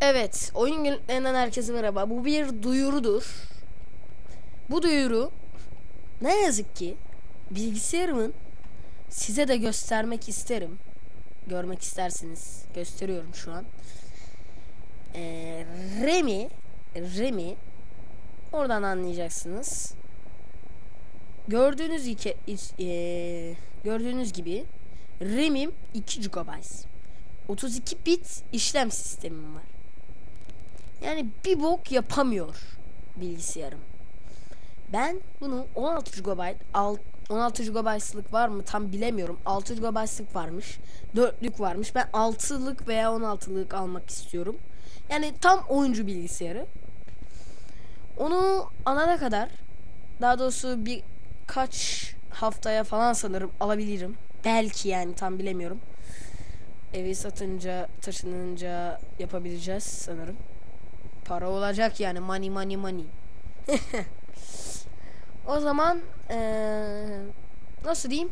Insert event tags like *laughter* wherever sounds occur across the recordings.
Evet, oyun günlerinden herkese merhaba. Bu bir duyurudur. Bu duyuru ne yazık ki bilgisayarımın size de göstermek isterim. Görmek istersiniz. Gösteriyorum şu an. Ee, Remi Remi oradan anlayacaksınız. Gördüğünüz iki, e, gördüğünüz gibi RAM'im 2 GB. 32 bit işlem sistemim var. Yani bir bok yapamıyor bilgisayarım. Ben bunu 16 GB 16 GB'lık var mı tam bilemiyorum. 6 GB'lık varmış. 4'lük varmış. Ben 6'lık veya 16'lık almak istiyorum. Yani tam oyuncu bilgisayarı. Onu alana kadar daha doğrusu birkaç haftaya falan sanırım alabilirim. Belki yani tam bilemiyorum. Evi satınca, taşınınca yapabileceğiz sanırım. Para olacak yani money money money. *laughs* o zaman ee, nasıl diyeyim?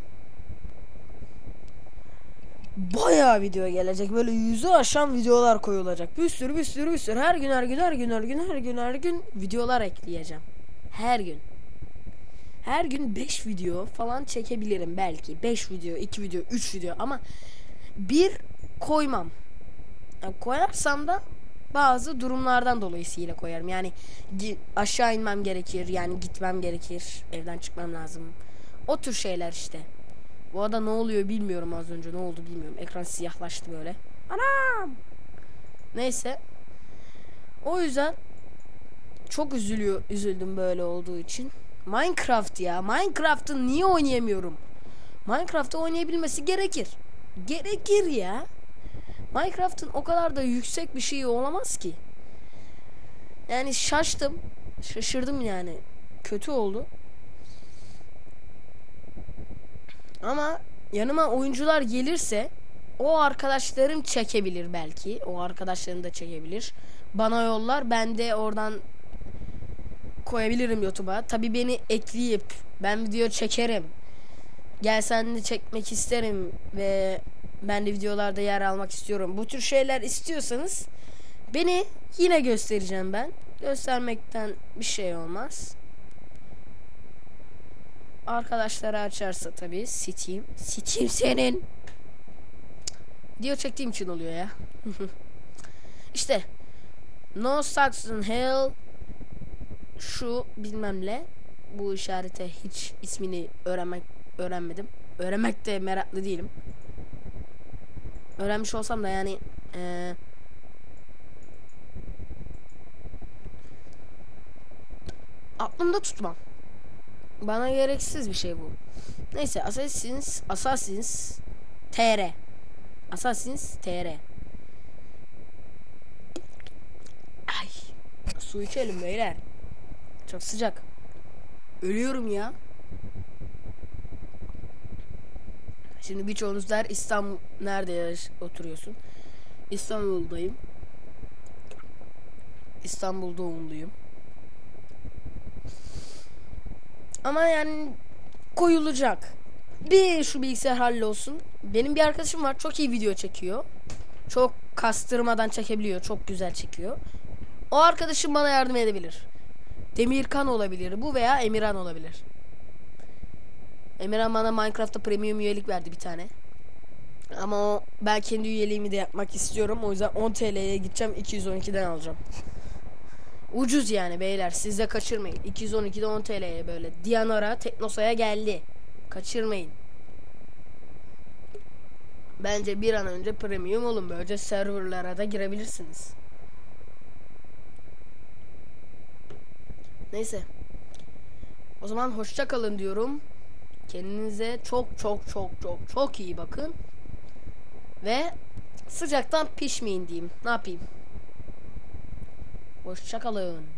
Bayağı video gelecek. Böyle yüzü aşan videolar koyulacak. Bir sürü bir sürü bir sürü. Her gün her gün her gün her gün her gün her gün videolar ekleyeceğim. Her gün. Her gün 5 video falan çekebilirim belki. 5 video, 2 video, 3 video ama bir koymam. Yani koyarsam da bazı durumlardan dolayısıyla koyarım. Yani aşağı inmem gerekir. Yani gitmem gerekir. Evden çıkmam lazım. O tür şeyler işte. Bu arada ne oluyor bilmiyorum az önce. Ne oldu bilmiyorum. Ekran siyahlaştı böyle. Anam! Neyse. O yüzden çok üzülüyor, üzüldüm böyle olduğu için. Minecraft ya. Minecraft'ı niye oynayamıyorum? Minecraft'ı oynayabilmesi gerekir. Gerekir ya. Minecraft'ın o kadar da yüksek bir şeyi olamaz ki. Yani şaştım. Şaşırdım yani. Kötü oldu. Ama yanıma oyuncular gelirse o arkadaşlarım çekebilir belki. O arkadaşlarım da çekebilir. Bana yollar. Ben de oradan koyabilirim YouTube'a. Tabi beni ekleyip ben video çekerim. Gel sen de çekmek isterim ve ben de videolarda yer almak istiyorum. Bu tür şeyler istiyorsanız beni yine göstereceğim ben. Göstermekten bir şey olmaz. Arkadaşlara açarsa tabi Steam. Steam senin. Diyor çektiğim için oluyor ya. *laughs* İşte No Saxon Hell şu bilmemle bu işarete hiç ismini öğrenmek öğrenmedim. Öğrenmek de meraklı değilim. Öğrenmiş olsam da yani ee, aklımda tutmam. Bana gereksiz bir şey bu. Neyse Assassin's Assassin's TR Assassin's TR Ay Su içelim beyler. Çok sıcak. Ölüyorum ya Şimdi birçoğunuz der İstanbul nerede yaş oturuyorsun? İstanbul'dayım. İstanbul doğumluyum. Ama yani koyulacak. Bir şu bilgisayar hallolsun. Benim bir arkadaşım var çok iyi video çekiyor. Çok kastırmadan çekebiliyor. Çok güzel çekiyor. O arkadaşım bana yardım edebilir. Demirkan olabilir bu veya Emirhan olabilir. Emirhan bana Minecraft'ta premium üyelik verdi bir tane. Ama o ben kendi üyeliğimi de yapmak istiyorum. O yüzden 10 TL'ye gideceğim 212'den alacağım. Ucuz yani beyler siz de kaçırmayın. 212'de 10 TL'ye böyle. Dianora Teknosa'ya geldi. Kaçırmayın. Bence bir an önce premium olun. Böylece serverlara da girebilirsiniz. Neyse. O zaman hoşça kalın diyorum. Kendinize çok çok çok çok çok iyi bakın. Ve sıcaktan pişmeyin diyeyim. Ne yapayım? Hoşçakalın.